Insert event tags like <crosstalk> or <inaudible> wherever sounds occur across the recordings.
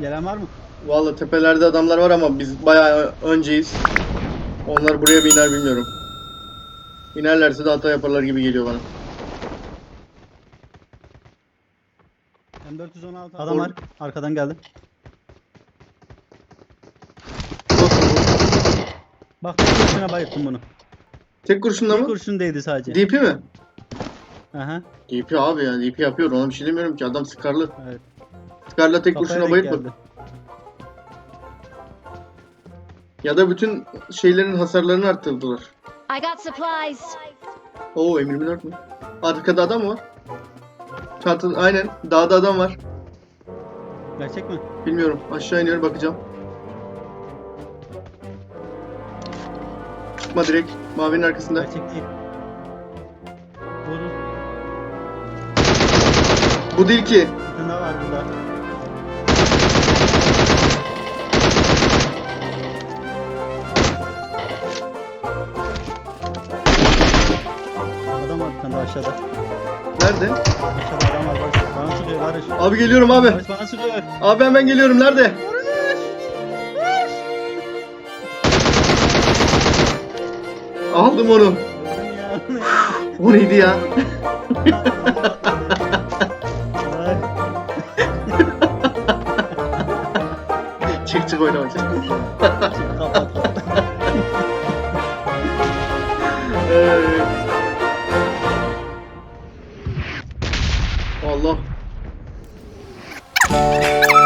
Gelen var mı? Vallahi tepelerde adamlar var ama biz bayağı önceyiz. Onlar buraya bir iner bilmiyorum. İnerlerse de hata yaparlar gibi geliyor bana. M416 adam var. Arkadan geldi. Bak tek kurşuna bayılttım bunu. Tek kurşunla Bir mı? kurşun değdi sadece. DP mi? Aha. DP abi ya DP yapıyor ona bir şey demiyorum ki adam sıkarlı. Evet. Sıkarla tek Kafaya kurşuna denk geldi. Ya da bütün şeylerin hasarlarını arttırdılar. I got supplies. Oo M24 mü? Arkada adam var? Çantın aynen dağda adam var. Gerçek mi? Bilmiyorum aşağı iniyor bakacağım. Çıkma direkt mavinin arkasında. Gerçek değil. Vurur. Bu değil ki. Bir aşağıda. Nerede? Aşağıda adam var Barış. Bana sıkıyor Barış. Abi geliyorum abi. Barış bana sıkıyor. Abi hemen geliyorum nerede? Aldım onu. O neydi ya? Çık çık oynama çık. <laughs> Música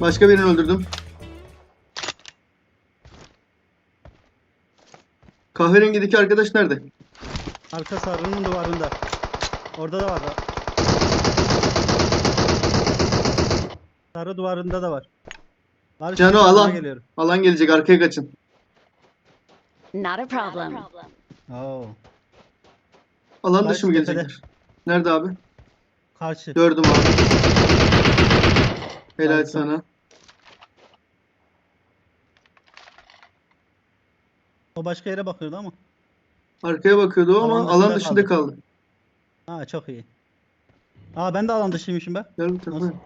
Başka birini öldürdüm. Kahverengideki arkadaş nerede? Arka sarının duvarında. Orada da var. Sarı duvarında da var. Barış Cano alan. Geliyorum. Alan gelecek arkaya kaçın. Not a problem. Oo. Alan Barış dışı mı gelecekler? Nerede abi? Karşı. Gördüm abi. Helal Harika. sana. O başka yere bakıyordu ama. Arkaya bakıyordu ama Alan alan dışında dışında kaldı. Ha çok iyi. Aa ben de alan dışıymışım ben. Gel bu tarafa. Nasıl?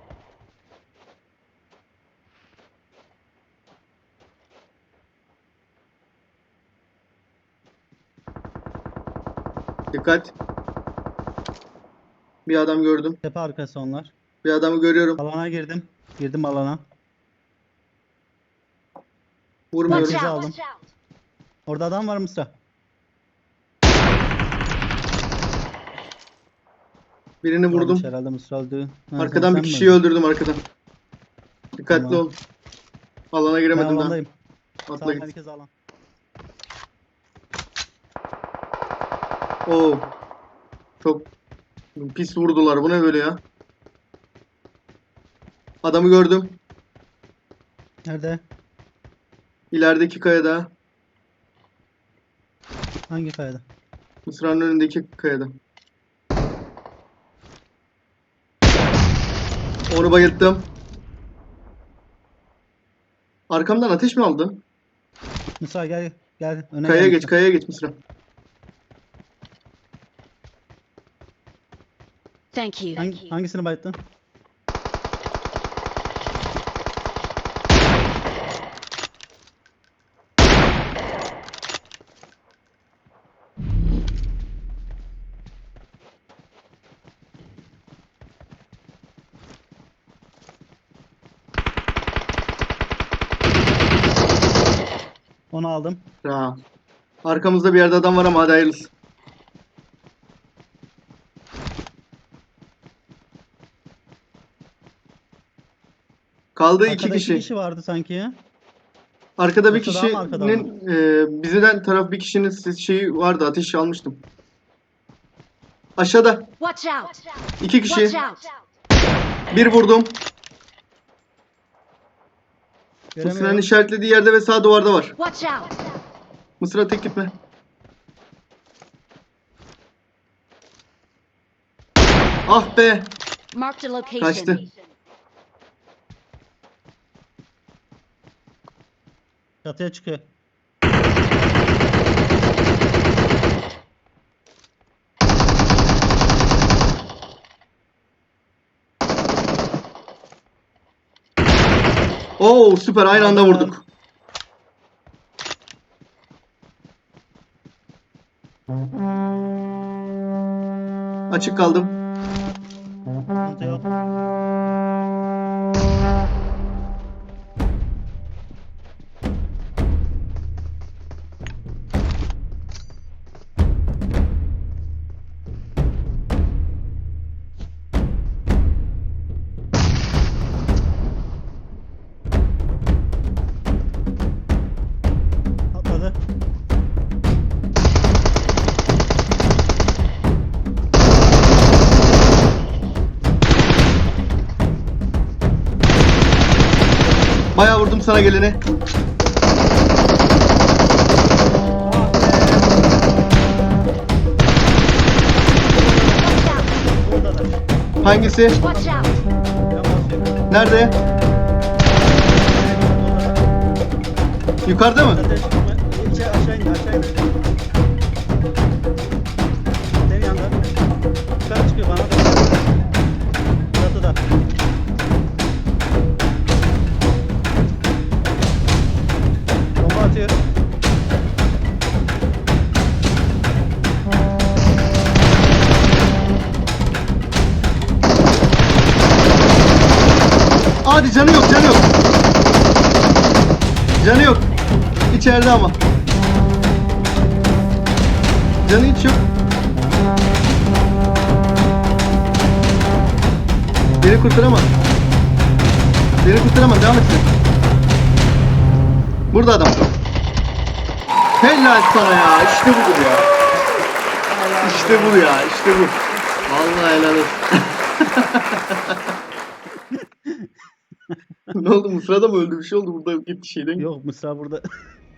Dikkat. Bir adam gördüm. Tepe arkası onlar. Bir adamı görüyorum. Alana girdim. Girdim alana. Vurmuyorum. Watch Bizi out. aldım. Orada adam var Mısra. Birini vurdum. Almış herhalde Mısra öldü. Ha, Arkadan sen bir mi kişiyi öldün? öldürdüm arkadan. Dikkatli Tamam. ol. Alana Ben giremedim daha. alandayım. Atla git. herkes alan. Oo. Çok pis vurdular. Bu ne böyle ya? Adamı gördüm. Nerede? İlerideki kayada. Hangi kayada? Mısra'nın önündeki kayada. Onu bayılttım. Arkamdan ateş mi aldı? Mısra gel gel. Öne Kayaya gel geç, kayaya geç Mısra. Thank you. Hangi, hangisini bayıttın? Onu aldım. Ya. Arkamızda bir yerde adam var ama hadi hayırlısı. Kaldı iki Arkada kişi. iki kişi vardı sanki ya. Arkada bir Yoksa daha mı kişinin e, bizden taraf bir kişinin ses şeyi vardı. Ateş almıştım. Aşağıda Watch out! iki kişi. Watch out! Bir vurdum. Göremiyorum. işaretlediği yerde ve sağ duvarda var. Watch out! Mısır'a tek gitme. Ah be. Marked a location. Kaçtı. Çatıya çıkıyor. Oo süper aynı anda vurduk. Açık kaldım. Sıkıntı yok. Sana geleni. Hangisi? Nerede? Yukarıda mı? Hadi canı yok canı yok. Canı yok. İçeride ama. Canı hiç yok. Beni kurtaramaz. Beni kurtaramaz. Devam et sen. Burada adam. Helal sana ya. İşte budur ya. İşte bu ya. İşte bu. Vallahi helal olsun. <laughs> <laughs> ne oldu? Mısır'da mı öldü? Bir şey oldu burada gitti şeyden. Yok Mısra burada. <laughs>